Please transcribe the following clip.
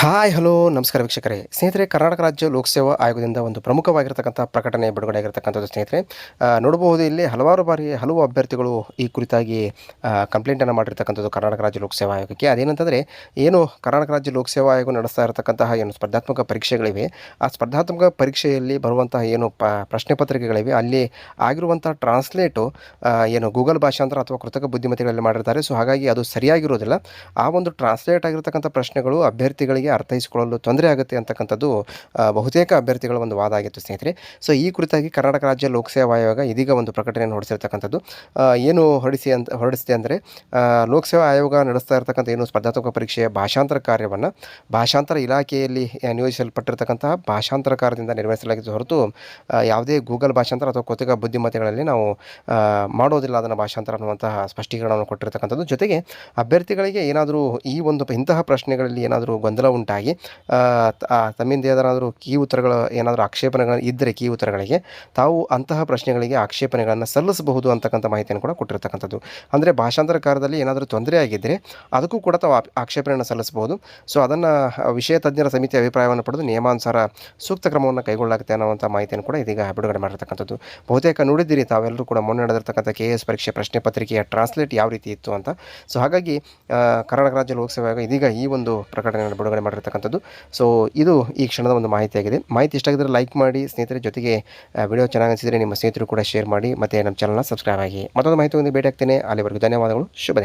Hi, hello, ನಮಸ್ಕಾರ ವೀಕ್ಷಕರೇ. ಸ್ನೇಹಿತರೆ, ಕರ್ನಾಟಕ ರಾಜ್ಯ ಲೋಕಸೇವಾ ಆಯೋಗದಿಂದ ಒಂದು ಪ್ರಮುಖವಾಗಿರ್ತಕ್ಕಂಥ ಪ್ರಕಟಣೆ ಬಿಡುಗಡೆ ಆಗಿರ್ತಕ್ಕಂಥದ್ದು ಸ್ನೇಹಿತರೆ ನೋಡಬಹುದು ಇಲ್ಲಿ ಹಲವಾರು ಬಾರಿ ಹಲವು ಅಭ್ಯರ್ಥಿಗಳು ಈ ಕುರಿತಾಗಿ ಕಂಪ್ಲೇಂಟನ್ನು ಮಾಡಿರ್ತಕ್ಕಂಥದ್ದು ಕರ್ನಾಟಕ ರಾಜ್ಯ ಲೋಕಸೇವಾ ಆಯೋಗಕ್ಕೆ. ಅದೇನಂತಂದರೆ, ಏನು ಕರ್ನಾಟಕ ರಾಜ್ಯ ಲೋಕಸೇವಾ ಆಯೋಗ ನಡೆಸ್ತಾ ಇರತಕ್ಕಂತಹ ಏನು ಸ್ಪರ್ಧಾತ್ಮಕ ಪರೀಕ್ಷೆಗಳಿವೆ, ಆ ಸ್ಪರ್ಧಾತ್ಮಕ ಪರೀಕ್ಷೆಯಲ್ಲಿ ಬರುವಂತಹ ಏನು ಪ, ಪ್ರಶ್ನೆ ಪತ್ರಿಕೆಗಳಿವೆ, ಅಲ್ಲಿ ಆಗಿರುವಂಥ ಟ್ರಾನ್ಸ್ಲೇಟು ಏನು ಗೂಗಲ್ ಭಾಷಾಂತರ ಅಥವಾ ಕೃತಕ ಬುದ್ಧಿಮತ್ತೆಗಳಲ್ಲಿ ಮಾಡಿರ್ತಾರೆ. ಸೊ, ಹಾಗಾಗಿ ಅದು ಸರಿಯಾಗಿರೋದಿಲ್ಲ ಆ ಒಂದು ಟ್ರಾನ್ಸ್ಲೇಟ್ ಆಗಿರ್ತಕ್ಕಂಥ ಪ್ರಶ್ನೆಗಳು ಅಭ್ಯರ್ಥಿಗಳಿಗೆ ಅರ್ಥೈಸಿಕೊಳ್ಳಲು ತೊಂದರೆ ಆಗುತ್ತೆ ಅಂತಕ್ಕಂಥದ್ದು ಬಹುತೇಕ ಅಭ್ಯರ್ಥಿಗಳ ಒಂದು ವಾದ ಆಗಿತ್ತು ಸ್ನೇಹಿತರೆ. ಸೊ ಈ ಕುರಿತಾಗಿ ಕರ್ನಾಟಕ ರಾಜ್ಯ ಲೋಕಸೇವಾ ಆಯೋಗ ಇದೀಗ ಒಂದು ಪ್ರಕಟಣೆಯನ್ನು ಹೊರಡಿಸಿರ್ತಕ್ಕಂಥದ್ದು. ಏನು ಹೊರಡಿಸಿ ಅಂತ ಹೊರಡಿಸಿದೆ ಅಂದರೆ ಲೋಕಸೇವಾ ಆಯೋಗ ನಡೆಸ್ತಾ ಇರತಕ್ಕಂಥ ಏನು ಸ್ಪರ್ಧಾತ್ಮಕ ಪರೀಕ್ಷೆಯ ಭಾಷಾಂತರ ಕಾರ್ಯವನ್ನು ಭಾಷಾಂತರ ಇಲಾಖೆಯಲ್ಲಿ ಆ, ಭಾಷಾಂತರ ಭಾಷಾಂತರಕಾರದಿಂದ ನಿರ್ವಹಿಸಲಾಗಿದ್ದು ಹೊರತು ಯಾವುದೇ ಗೂಗಲ್ ಭಾಷಾಂತರ ಅಥವಾ ಕೃತಕ ಬುದ್ಧಿಮತ್ತೆಗಳಲ್ಲಿ ನಾವು ಮಾಡೋದಿಲ್ಲ ಅದನ್ನು ಭಾಷಾಂತರ ಅನ್ನುವಂತಹ ಸ್ಪಷ್ಟೀಕರಣವನ್ನು ಕೊಟ್ಟಿರ್ತಕ್ಕಂಥದ್ದು. ಜೊತೆಗೆ ಅಭ್ಯರ್ಥಿಗಳಿಗೆ ಏನಾದರೂ ಈ ಒಂದು ಇಂತಹ ಪ್ರಶ್ನೆಗಳಲ್ಲಿ ಏನಾದರೂ ಗೊಂದಲ ಉಂಟಾಗಿ ತಮ್ಮಿಂದ ಏನಾದರೂ ಕೀ ಉತ್ತರಗಳು ಏನಾದರೂ ಆಕ್ಷೇಪಣೆಗಳು ಇದ್ದರೆ ಕೀ ಉತ್ತರಗಳಿಗೆ, ತಾವು ಅಂತಹ ಪ್ರಶ್ನೆಗಳಿಗೆ ಆಕ್ಷೇಪಣೆಗಳನ್ನು ಸಲ್ಲಿಸಬಹುದು ಅಂತಕ್ಕಂಥ ಮಾಹಿತಿಯನ್ನು ಕೂಡ ಕೊಟ್ಟಿರ್ತಕ್ಕಂಥದ್ದು. ಅಂದರೆ ಭಾಷಾಂತರಕಾರದಲ್ಲಿ ಏನಾದರೂ ತೊಂದರೆ ಆಗಿದ್ದರೆ ಅದಕ್ಕೂ ಕೂಡ ತಾವು ಆಕ್ಷೇಪಣೆಯನ್ನು ಸಲ್ಲಿಸಬಹುದು. ಸೊ ಅದನ್ನು ವಿಷಯ ತಜ್ಞರ ಸಮಿತಿ ಅಭಿಪ್ರಾಯವನ್ನು ಪಡೆದು ನಿಯಮಾನುಸಾರ ಸೂಕ್ತ ಕ್ರಮವನ್ನು ಕೈಗೊಳ್ಳಲಾಗುತ್ತೆ ಅನ್ನುವಂಥ ಮಾಹಿತಿಯನ್ನು ಕೂಡ ಇದೀಗ ಬಿಡುಗಡೆ ಮಾಡಿರ್ತಕ್ಕಂಥದ್ದು. ಬಹುತೇಕ ನೋಡಿದ್ದೀರಿ ತಾವೆಲ್ಲರೂ ಕೂಡ ಮೊನ್ನೆ ನಡೆದಿರ್ತಕ್ಕಂಥ ಕೆ ಎಸ್ ಪರೀಕ್ಷೆ ಪ್ರಶ್ನೆ ಪತ್ರಿಕೆಯ ಟ್ರಾನ್ಸ್ಲೇಟ್ ಯಾವ ರೀತಿ ಇತ್ತು ಅಂತ. ಸೊ ಹಾಗಾಗಿ ಕರ್ನಾಟಕ ರಾಜ್ಯ ಲೋಕಸಭೆ ಇದೀಗ ಈ ಒಂದು ಪ್ರಕಟಣೆಯನ್ನು ಬಿಡುಗಡೆ ಮಾಡಿರ್ತಕ್ಕಂಥದ್ದು. ಸೊ ಇದು ಈ ಕ್ಷಣದ ಒಂದು ಮಾಹಿತಿಯಾಗಿದೆ. ಮಾಹಿತಿ ಇಷ್ಟ ಆಗಿದ್ರೆ ಲೈಕ್ ಮಾಡಿ, ಸ್ನೇಹಿತರ ಜೊತೆಗೆ ವಿಡಿಯೋ ಚೆನ್ನಾಗಿ ಅನಿಸಿದರೆ ನಿಮ್ಮ ಸ್ನೇಹಿತರು ಕೂಡ ಶೇರ್ ಮಾಡಿ, ಮತ್ತು ನಮ್ಮ ಚಾನಲ್ನ ಸಬ್ಸ್ಕ್ರೈಬ್ ಆಗಿ. ಮತ್ತೊಂದು ಮಾಹಿತಿ ಒಂದು ಭೇಟಿ ಆಗ್ತೇನೆ ಅಲ್ಲಿವರೆಗೂ ಧನ್ಯವಾದಗಳು. ಶುಭ